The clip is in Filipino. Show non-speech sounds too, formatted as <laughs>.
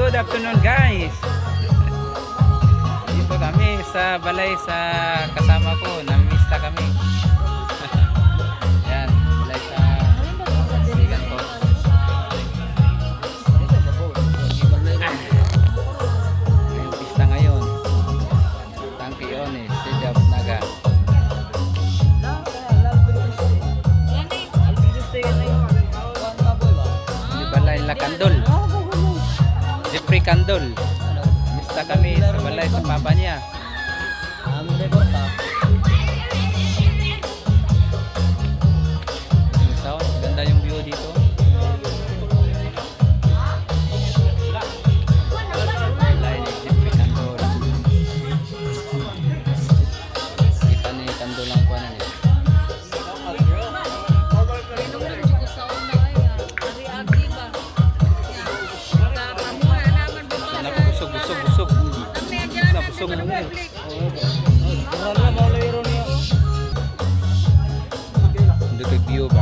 good afternoon guys. Dito kami sa balay sa kasama ko. Namista kami. <laughs> Yan, balay sa kaibigan ko. Yung pista ngayon. Tangkiones, Sejab Naga. Di balay la Kandol. Jeffrey Kandol. Mista kami sa balay sa papa niya. Isong ano. Moral na maulay ron niya. Dito view ba?